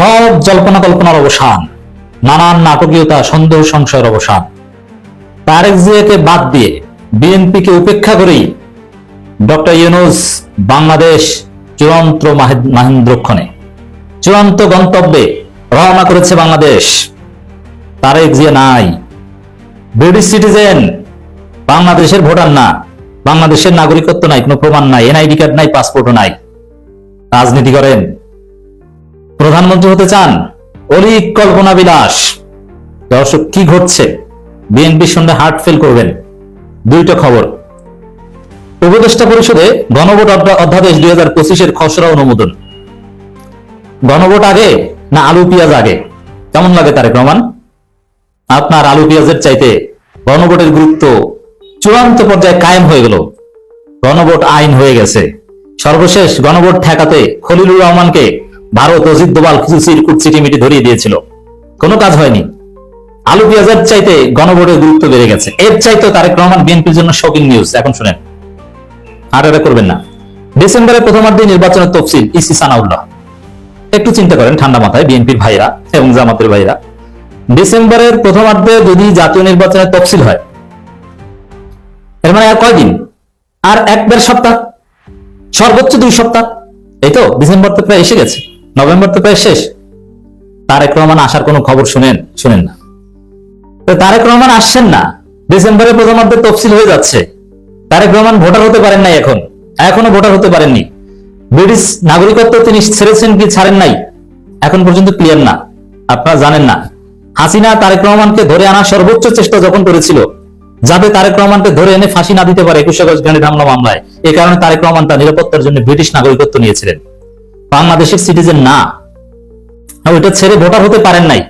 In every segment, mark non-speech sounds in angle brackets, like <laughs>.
সব জল্পনা কল্পনার অবসান, নানান নাটকীয়তা, সন্দেহ সংশয়ের অবসান। তারেক জিয়াকে বাদ দিয়ে বিএনপিকে উপেক্ষা করেই ডক্টর ইউনুস বাংলাদেশ চূড়ান্ত মাহে- মাহেন্দ্রক্ষণে, চূড়ান্ত গন্তব্যে রওনা করেছে বাংলাদেশ। তারেক জিয়া নাই। ব্রিটিশ সিটিজেন, বাংলাদেশের ভোটার না, বাংলাদেশের নাগরিকত্ব নাই, কোনো প্রমাণ নাই, এনআইডি কার্ড নাই, পাসপোর্টও নাই। রাজনীতি করেন। প্রধানমন্ত্রী হতে চান অলিক কল্পনা বিলাস দর্শক, কি ঘটছে? বিএনপির সঙ্গে হার্ট ফেল করবেন। দুইটা খবর। উপদেষ্টা পরিষদে গণভোট অধ্যা- অধ্যাদেশ দুই হাজার পঁচিশের খসড়া অনুমোদন। গণভোট আগে না আলু পেঁয়াজ আগে? কেমন লাগে তারেক রহমান আপনার আলু পেঁয়াজের চাইতে গণভোটের গুরুত্ব চূড়ান্ত পর্যায়ে কায়েম হয়ে গেল। গণভোট আইন হয়ে গেছে। সর্বশেষ গণভোট ঠেকাতে খলিলুর রহমানকে ভারত অজিত দোবাল কিছু চিরকুট চিটিমিটি ধরিয়ে দিয়েছিল। কোনো কাজ হয়নি। আলু পেঁয়াজের চাইতে গণভোটের গুরুত্ব বেড়ে গেছে। এর চাইতে তারেক রহমান বিএনপির জন্য শকিং নিউজ। এখন শুনেন। আর এটা করবেন না। ডিসেম্বরের প্রথমার্ধে নির্বাচনের তফসিল ইসি সানাউল্লাহ। একটু চিন্তা করেন ঠান্ডা মাথায় বিএনপির ভাইরা এবং জামাতের ভাইরা। ডিসেম্বরের প্রথমার্ধে যদি জাতীয় নির্বাচনের তফসিল হয়, এর মানে আর কয়দিন? আর এক দেড় সপ্তাহ? সর্বোচ্চ দুই সপ্তাহ? এই তো, ডিসেম্বর তো প্রায় এসে গেছে। নভেম্বর তো প্রায় শেষ। তারেক রহমান আসার কোনো খবর শুনেন শুনেন না। তো তারেক রহমান আসছেন না। ডিসেম্বরের প্রথমার্ধে তফসিল হয়ে যাচ্ছে। তারেক রহমান ভোটার হতে পারেন নাই এখন। এখনও ভোটার হতে পারেননি। ব্রিটিশ নাগরিকত্ব তিনি ছেড়েছেন কি ছাড়েন নাই, এখন পর্যন্ত ক্লিয়ার না। আপনারা জানেন না। হাসিনা তারেক রহমানকে ধরে আনার সর্বোচ্চ চেষ্টা যখন করেছিল যাতে তারেক রহমানকে ধরে এনে ফাঁসি না দিতে পারে একুশে আগস্ট গান্ধী মামলায়। এ কারণে তারেক রহমান তার নিরাপত্তার জন্য ব্রিটিশ নাগরিকত্ব নিয়েছিলেন। বাংলাদেশের সিটিজেন না। ওইটা ছেড়ে ভোটার হতে পারেন নাই।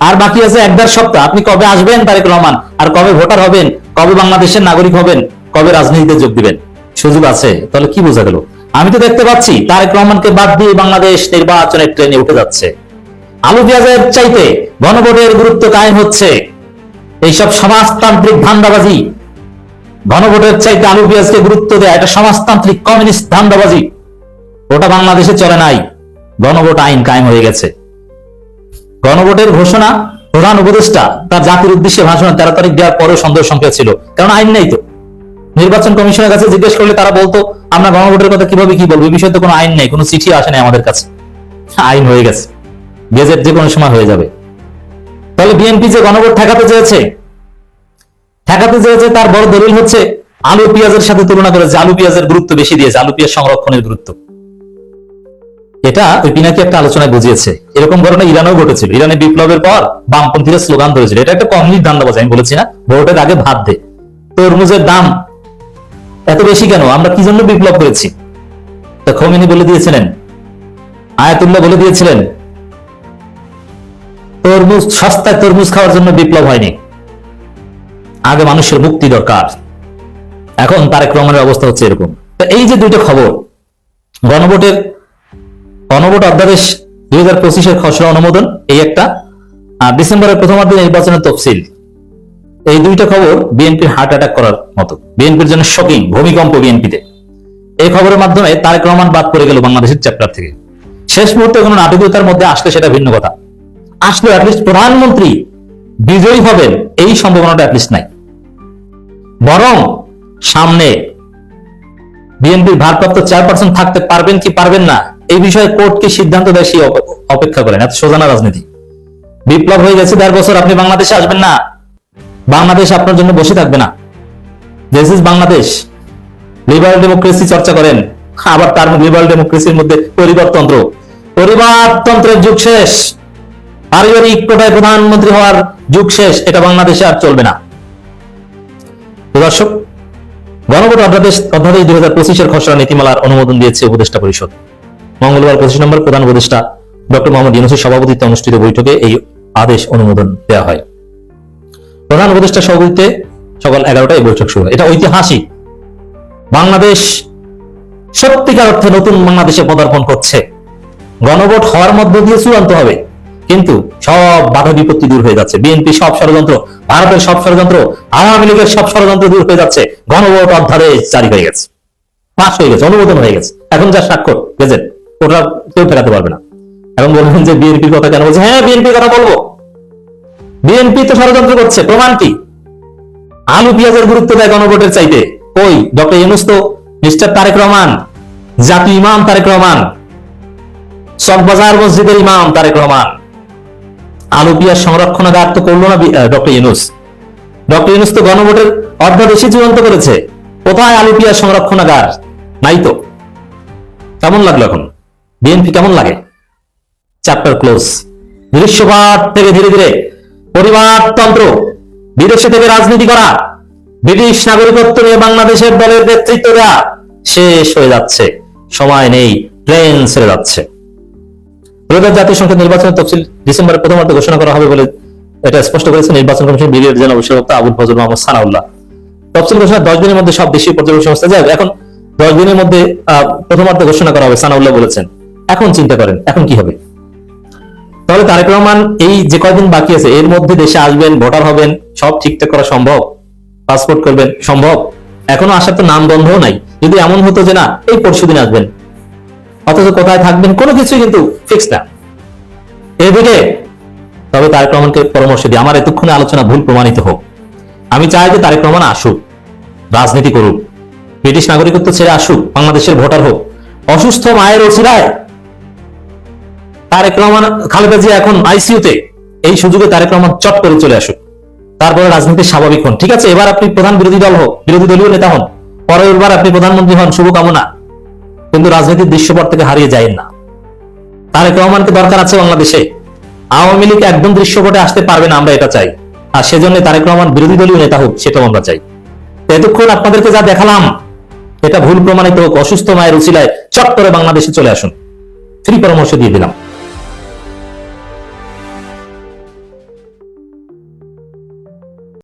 আর বাকি আছে এক দেড় সপ্তাহ। আপনি কবে আসবেন তারেক রহমান? আর কবে ভোটার হবেন? কবে বাংলাদেশের নাগরিক হবেন? কবে রাজনীতিতে যোগ দিবেন? সুযোগ আছে। তাহলে কি বোঝা গেল? আমি তো দেখতে পাচ্ছি তারেক রহমানকে বাদ দিয়ে বাংলাদেশ নির্বাচনের ট্রেনে উঠে যাচ্ছে। আলু পেঁয়াজের চাইতে গণভোটের গুরুত্ব কায়েম হচ্ছে। এইসব সমাজতান্ত্রিক ধান্দাবাজি। গণভোটের চাইতে আলু পেঁয়াজকে গুরুত্ব দেয়, এটা সমাজতান্ত্রিক কমিউনিস্ট ধান্দাবাজি। ওটা বাংলাদেশে চলে নাই। গণভোট আইন কায়েম হয়ে গেছে। গণভোটের ঘোষণা প্রধান উপদেষ্টা তার জাতির উদ্দেশ্যে ভাষণ তেরো তারিখ দেওয়ার পরেও সন্দেহ সংখ্যা ছিল। কারণ আইন নেই তো। নির্বাচন কমিশনের কাছে জিজ্ঞেস করলে তারা বলতো, আমরা গণভোটের কথা কীভাবে কি বলব? এই বিষয়ে তো কোনো আইন নেই, কোনো চিঠি আসে নাই আমাদের কাছে। <laughs> আইন হয়ে গেছে। গেজেট যে কোনো সময় হয়ে যাবে। তাহলে বিএনপি যে গণভোট ঠেকাতে চেয়েছে ঠেকাতে চেয়েছে তার বড় দলিল হচ্ছে, আলু পেঁয়াজের সাথে তুলনা করেছে আলু পেঁয়াজের গুরুত্ব বেশি দিয়েছে, আলু পেঁয়াজ সংরক্ষণের গুরুত্ব। এটা ওই পিনাকি একটা আলোচনায় বুঝিয়েছে। এরকম ঘটনা ইরানেও ঘটেছিল। ইরানে বিপ্লবের পর বামপন্থীরা স্লোগান ধরেছিল। এটা একটা কমিউনিস্ট ধান্দাবাজ আমি বলেছি না। ভোটের আগে ভাত দে। তরমুজের দাম এত বেশি কেন? আমরা কি জন্য বিপ্লব করেছি? তা খমিনি বলে দিয়েছিলেন। আয়াতুল্লাহ বলে দিয়েছিলেন, তরমুজ, সস্তায় তরমুজ খাওয়ার জন্য বিপ্লব হয়নি। আগে মানুষের মুক্তি দরকার। এখন তারেক রহমানের অবস্থা হচ্ছে এরকম। তো এই যে দুইটা খবর, গণভোটের গণভোট অধ্যাদেশ দুই হাজার পঁচিশের খসড়া অনুমোদন, এই একটা। আর ডিসেম্বরের প্রথমার্ধে নির্বাচনের তফসিল, এই দুইটা খবর বিএনপির হার্ট অ্যাটাক করার মতো। বিএনপির জন্য শকিং, ভূমিকম্প বিএনপিতে। এই খবরের মাধ্যমে তারেক রহমান বাদ পড়ে গেল বাংলাদেশের চ্যাপ্টার থেকে। শেষ মুহূর্তে কোনো নাটকীয়তার মধ্যে আসলে সেটা ভিন্ন কথা। আসলে অ্যাটলিস্ট প্রধানমন্ত্রী বিজয়ী হবেন, এই সম্ভাবনাটা অ্যাটলিস্ট নাই। বরং সামনে বিএনপির ভারপ্রাপ্ত চেয়ারপারসন থাকতে পারবেন কি পারবেন না এই বিষয়ে কোর্ট কি সিদ্ধান্ত দেয় সেই অপেক্ষা করেন? এত সোজানা রাজনীতি? বিপ্লব হয়ে গেছে দেড় বছর, আপনি বাংলাদেশে আসবেন না। বাংলাদেশ আপনার জন্য বসে থাকবে না। This is Bangladesh. Liberal democracy চর্চা করেন। আবার তার লিবারাল ডেমোক্রেসির মধ্যে পরিবারতন্ত্র। পরিবারতন্ত্রের যুগ শেষ। পারিবারিক কোটায় প্রধানমন্ত্রী হওয়ার যুগ শেষ। এটা বাংলাদেশে আর চলবে না। দর্শক, গণভোট অধ্যাদেশ অধ্যাদেশ দুই হাজার পঁচিশের খসড়া নীতিমালার অনুমোদন দিয়েছে উপদেষ্টা পরিষদ। মঙ্গলবার পঁচিশ নম্বর প্রধান উপদেষ্টা ডক্টর মোহাম্মদ ইউনুসের সভাপতিত্বে অনুষ্ঠিত বৈঠকে এই আদেশ অনুমোদন দেওয়া হয়। প্রধান উপদেষ্টা সভাপতিত্বে সকাল এগারোটায় বৈঠক শুরু হয়। এটা ঐতিহাসিক। বাংলাদেশ সত্যিকার অর্থে নতুন বাংলাদেশে পদার্পণ করছে। গণভোট হওয়ার মধ্য দিয়ে চূড়ান্ত হবে। কিন্তু সব বাধা বিপত্তি দূর হয়ে যাচ্ছে। বিএনপি সব ষড়যন্ত্র, ভারতের সব ষড়যন্ত্র, আওয়ামী লীগের সব ষড়যন্ত্র দূর হয়ে যাচ্ছে। গণভোট অধ্যাদেশ জারি হয়ে গেছে। পাশ হয়ে গেছে, অনুমোদন হয়ে গেছে। এখন যা স্বাক্ষর, গেজেট। ওটা কেউ ঠেকাতে পারবে না। এখন বলবেন যে বিএনপির কথা কেন বলছে? হ্যাঁ বিএনপির কথা বলব। বিএনপি তো ষড়যন্ত্র করছে। প্রমাণ কি? আলু পেঁয়াজের গুরুত্ব দেয় গণভোটের চাইতে। কই? ডক্টর ইউনুস তো মিস্টার তারেক রহমান জাতি ইমাম তারেক রহমান, চকবাজার মসজিদের ইমাম তারেক রহমান। আলু পেঁয়াজ সংরক্ষণাগার তো করল না ডক্টর ইউনুস। ডক্টর ইউনুস তো গণভোটের অর্ধাদেশি চূড়ান্ত করেছে। কোথায় আলু পেঁয়াজ সংরক্ষণাগার? নাই তো। কেমন লাগল এখন? বিএনপি কেমন লাগে? চ্যাপ্টার ক্লোজ দৃশ্যপাত থেকে ধীরে ধীরে পরিবারতন্ত্র, বিদেশে থেকে রাজনীতি করা, ব্রিটিশ নাগরিকত্ব নিয়ে বাংলাদেশের দলের নেতৃত্ব দেওয়া শেষ হয়ে যাচ্ছে। সময় নেই, ট্রেন ছেড়ে যাচ্ছে। রোজার জাতীয় সংসদ নির্বাচনের তফসিল ডিসেম্বরের প্রথমার্ধে ঘোষণা করা হবে বলে এটা স্পষ্ট করেছে নির্বাচন কমিশন ব্রিগেড জেলা অভিষেকতা আবুল ফজল মোহাম্মদ সানাউল্লাহ। তফসিল ঘোষণা দশ দিনের মধ্যে সব দেশীয় পর্যবেক্ষণ সংস্থা যায় এখন দশ দিনের মধ্যে প্রথমার্ধে ঘোষণা করা হবে, সানাউল্লাহ বলেছেন। এখন চিন্তা করেন, এখন কি হবে? তাহলে তারেক রহমান এই যে কয়দিন বাকি আছে, এর মধ্যে দেশে আসবেন, ভোটার হবেন, সব ঠিকঠাক করা সম্ভব? পাসপোর্ট করবেন, সম্ভব? এখনও আসার তো নাম বন্ধও নাই। যদি এমন হতো যে না, এই পরশু দিন আসবেন। অথচ কোথায় থাকবেন, কোনো কিছুই কিন্তু ফিক্স না। এদিকে, তবে তারেক রহমানকে পরামর্শ দিই। আমার এতক্ষণে আলোচনা ভুল প্রমাণিত হোক। আমি চাই যে তারেক রহমান আসুক, রাজনীতি করুক। ব্রিটিশ নাগরিকত্ব ছেড়ে আসুক, বাংলাদেশের ভোটার হোক। অসুস্থ মায়ের ওসিরায় তারেক রহমান, খালেদা জিয়া এখন আইসিইউতে এই সুযোগে তারেক রহমান চট করে চলে আসুক। তারপরে রাজনীতি স্বাভাবিক হন। ঠিক আছে, এবার আপনি প্রধান বিরোধী দল হোক, বিরোধী দলীয় নেতা হন বার আপনি প্রধানমন্ত্রী হন, শুভকামনা। কিন্তু রাজনীতির দৃশ্যপট থেকে হারিয়ে যায়েন না। তারেক রহমানকে দরকার আছে বাংলাদেশে। আওয়ামী লীগ একদম দৃশ্যপটে আসতে পারবে না, আমরা এটা চাই। আর সেজন্য তারেক রহমান বিরোধী দলীয় নেতা হোক, সেটাও আমরা চাই। এতক্ষণ আপনাদেরকে যা দেখালাম, এটা ভুল প্রমাণিত হোক, অসুস্থ মায়ের উচিলায় চট করে বাংলাদেশে চলে আসুন। ফ্রি পরামর্শ দিয়ে দিলাম।